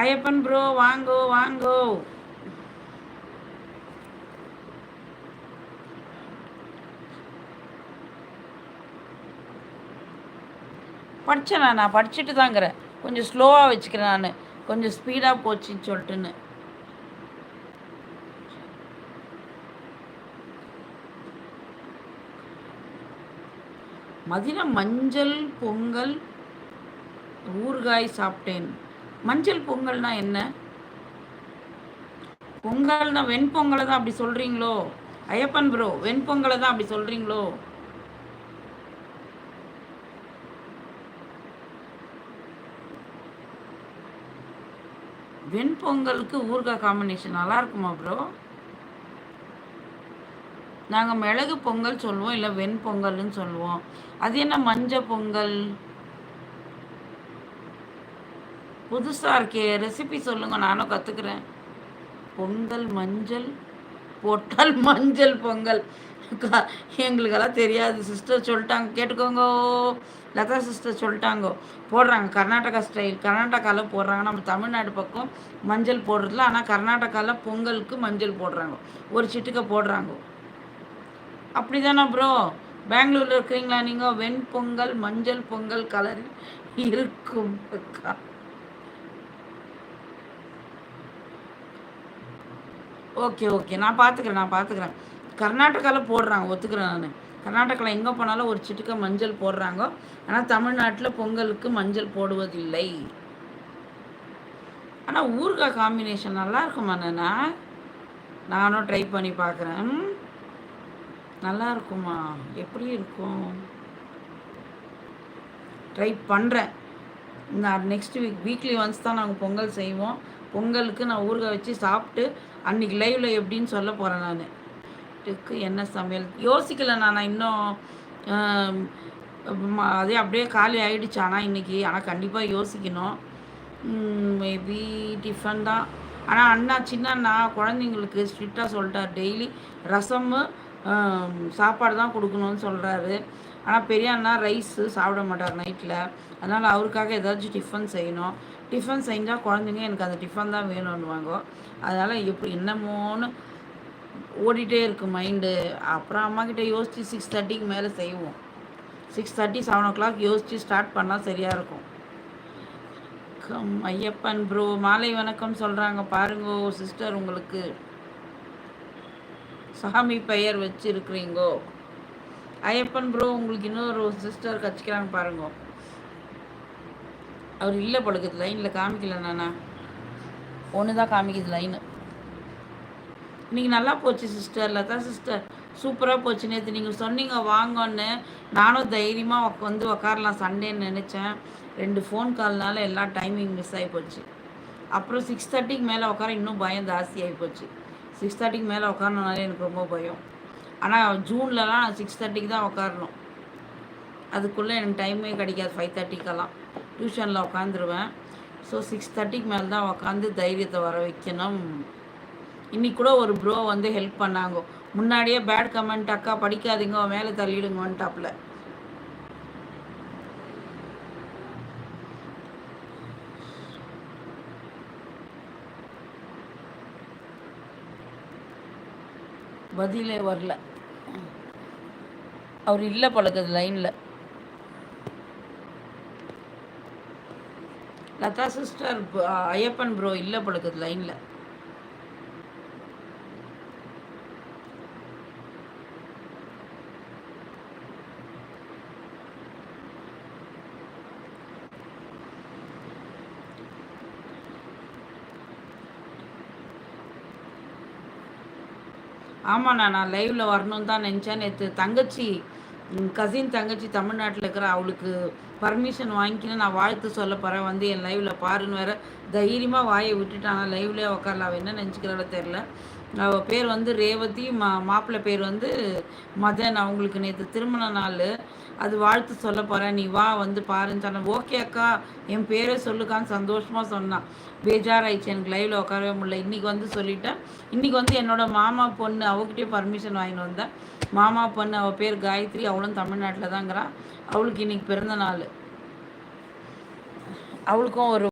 Ayyappan bro வாங்கோ வாங்கோ. படித்தேன் நான் நான் படிச்சுட்டு தாங்கிறேன் கொஞ்சம் ஸ்லோவாக வச்சுக்கிறேன் நான். கொஞ்சம் ஸ்பீடாக போச்சுன்னு சொல்லிட்டுன்னு. மதியம் மஞ்சள் பொங்கல் ஊறுகாய் சாப்பிட்டேன். மஞ்சள் பொங்கல்னா என்ன? பொங்கல்னா வெண்பொங்கலை தான் அப்படி சொல்கிறீங்களோ ஐயப்பன் ப்ரோ வெண்பொங்கலை தான் அப்படி சொல்கிறீங்களோ வெண்பொங்கலுக்கு ஊறுகாய் காம்பினேஷன் நல்லா இருக்குமா ப்ரோ? நாங்கள் மிளகு பொங்கல் சொல்லுவோம் இல்லை வெண்பொங்கல்னு சொல்லுவோம். அது என்ன மஞ்சள் பொங்கல்? புதுசாக இருக்கே ரெசிபி சொல்லுங்கள் நானும் கற்றுக்குறேன் பொங்கல் மஞ்சள் போட்டால் மஞ்சள் பொங்கல். எங்களுக்கெல்லாம் தெரியாது. சிஸ்டர் சொல்லிட்டாங்க கேட்டுக்கோங்க. லதா சிஸ்டர் சொல்லிட்டாங்க. போடுறாங்க கர்நாடகா ஸ்டைல் கர்நாடகாவில் போடுறாங்க. நம்ம தமிழ்நாடு பக்கம் மஞ்சள் போடுறதுல ஆனால் கர்நாடகாவில் பொங்கலுக்கு மஞ்சள் போடுறாங்க. ஒரு சிட்டுக்க போடுறாங்க. அப்படி தானே ப்ரோ பெங்களூரில் இருக்கிறீங்களா நீங்கள் வெண்பொங்கல் மஞ்சள் பொங்கல் கலர் இருக்கும் அக்கா. Okay okay. நான் பார்த்துக்கிறேன் நான் பார்த்துக்கிறேன் கர்நாடகாவில் போடுறாங்க ஒத்துக்கிறேன் நான். கர்நாடகாவில் எங்கே போனாலும் ஒரு சிட்டுக்க மஞ்சள் போடுறாங்க. ஆனால் தமிழ்நாட்டில் பொங்கலுக்கு மஞ்சள் போடுவதில்லை. ஆனால் ஊறுகாய் காம்பினேஷன் நல்லா இருக்குமா நானும் ட்ரை பண்ணி பார்க்குறேன் நல்லா இருக்குமா எப்படி இருக்கும்? ட்ரை பண்ணுறேன் நான் நெக்ஸ்ட் வீக் வீக்லி ஒன்ஸ் தான் நாங்கள் பொங்கல் செய்வோம். பொங்கலுக்கு நான் ஊறுகாய் வச்சு சாப்பிட்டு அன்றைக்கி லைவில் எப்படின்னு சொல்ல போகிறேன் நான். டெக்கு என்ன சமையல்? யோசிக்கல நான் இன்னும். அதே அப்படியே காலி ஆகிடுச்சு ஆனால் இன்றைக்கி ஆனால் கண்டிப்பாக யோசிக்கணும். மேபி டிஃபன் தான். ஆனால் அண்ணா சின்ன அண்ணா குழந்தைங்களுக்கு ஸ்ட்ரிக்டாக சொல்லிட்டார். டெய்லி ரசம் சாப்பாடு தான் கொடுக்கணும்னு சொல்கிறாரு ஆனால் பெரிய அண்ணா ரைஸு சாப்பிட மாட்டார் நைட்டில் அதனால் அவருக்காக ஏதாச்சும் டிஃபன் செய்யணும். டிஃபன் செஞ்சால் குழந்தைங்க எனக்கு அந்த டிஃபன் தான் வேணும்னுவாங்க. அதனால் எப்படி என்னமோன்னு ஓடிட்டே இருக்குது மைண்டு அப்புறம் அம்மாக்கிட்ட யோசித்து சிக்ஸ் தேர்ட்டிக்கு மேலே செய்வோம். Six thirty seven o'clock யோசித்து ஸ்டார்ட் பண்ணால் சரியாக இருக்கும். கம் ஐயப்பன் ப்ரோ மாலை வணக்கம் சொல்கிறாங்க பாருங்கோ சிஸ்டர் உங்களுக்கு. சாமி பெயர் வச்சுருக்குறீங்கோ. ஐயப்பன் ப்ரோ உங்களுக்கு இன்னொரு சிஸ்டர் கச்சிக்கிறாங்க பாருங்க. அவர் இல்லை படுக்குது லைனில் காமிக்கல நானா. ஒன்று தான் காமிக்குது லைனு இன்றைக்கி நல்லா போச்சு சிஸ்டர் லதா சிஸ்டர் சூப்பராக போச்சு நேற்று நீங்கள் சொன்னீங்க வாங்கன்னு. நானும் தைரியமாக வந்து உக்காரலாம் சண்டேன்னு நினச்சேன். ரெண்டு ஃபோன் கால்னால எல்லா டைமிங் மிஸ் ஆகி போச்சு. அப்புறம் சிக்ஸ் தேர்ட்டிக்கு மேலே உட்கார இன்னும் பயம் ஜாஸ்தி ஆகி போச்சு. சிக்ஸ் தேர்ட்டிக்கு மேலே உட்காரனாலே எனக்கு ரொம்ப பயம். ஆனால் ஜூன்லலாம் நான் சிக்ஸ் தேர்ட்டிக்கு தான் உட்காரணும் அதுக்குள்ளே எனக்கு டைமே கிடைக்காது ஃபைவ் தேர்ட்டிக்கெல்லாம் டியூஷனில் உட்காந்துருவேன் ஸோ சிக்ஸ் தேர்ட்டிக்கு மேலே தான் உட்காந்து தைரியத்தை வர வைக்கணும். இன்னைக்கு கூட ஒரு ப்ரோ வந்து ஹெல்ப் பண்ணாங்க. முன்னாடியே பேட் கமெண்ட் அக்கா படிக்காதீங்க மேலே தள்ளிடுங்கன்ட்டாப்புல பதிலே வரல. அவர் இல்லை பழகுது லைனில் லதா சிஸ்டர் ஐயப்பன் ப்ரோ இல்லை பழகுது லைனில் ஆமாண்ணா நான் லைவில் வரணும்னு தான் நினச்சேன். நேற்று தங்கச்சி கசின் தங்கச்சி தமிழ்நாட்டில் இருக்கிற அவளுக்கு பர்மிஷன் வாங்கிக்கின்னு நான் வாழ்த்து சொல்ல போகிறேன் வந்து என் லைவில் பாருன்னு வேற தைரியமாக வாயை விட்டுட்டாங்க லைவ்லேயே உட்காரல அவள் என்ன நினச்சிக்கிறாளோ தெரில அவள் பேர் வந்து ரேவதி. மா மாப்பிள்ளை பேர் வந்து மதன். அவங்களுக்கு நேற்று திருமண நாள். அது வாழ்த்து சொல்ல போகிறேன் நீ வா வந்து பாருன்னு சொன்னேன் ஓகே அக்கா. என் பேரை சொல்லுக்கான்னு சந்தோஷமாக சொன்னான் பேஜாராயிடுச்சு. எனக்கு லைவில் உட்காரவே முடியல. இன்றைக்கி வந்து சொல்லிட்டேன். இன்றைக்கி வந்து என்னோடய மாமா பொண்ணு அவகிட்டே பர்மிஷன் வாங்கிட்டு வந்தேன். மாமா பொண்ணு அவள் பேர் காயத்ரி. அவளும் தமிழ்நாட்டில் தாங்கிறான் அவளுக்கு இன்றைக்கி பிறந்த நாள். அவளுக்கும் ஒரு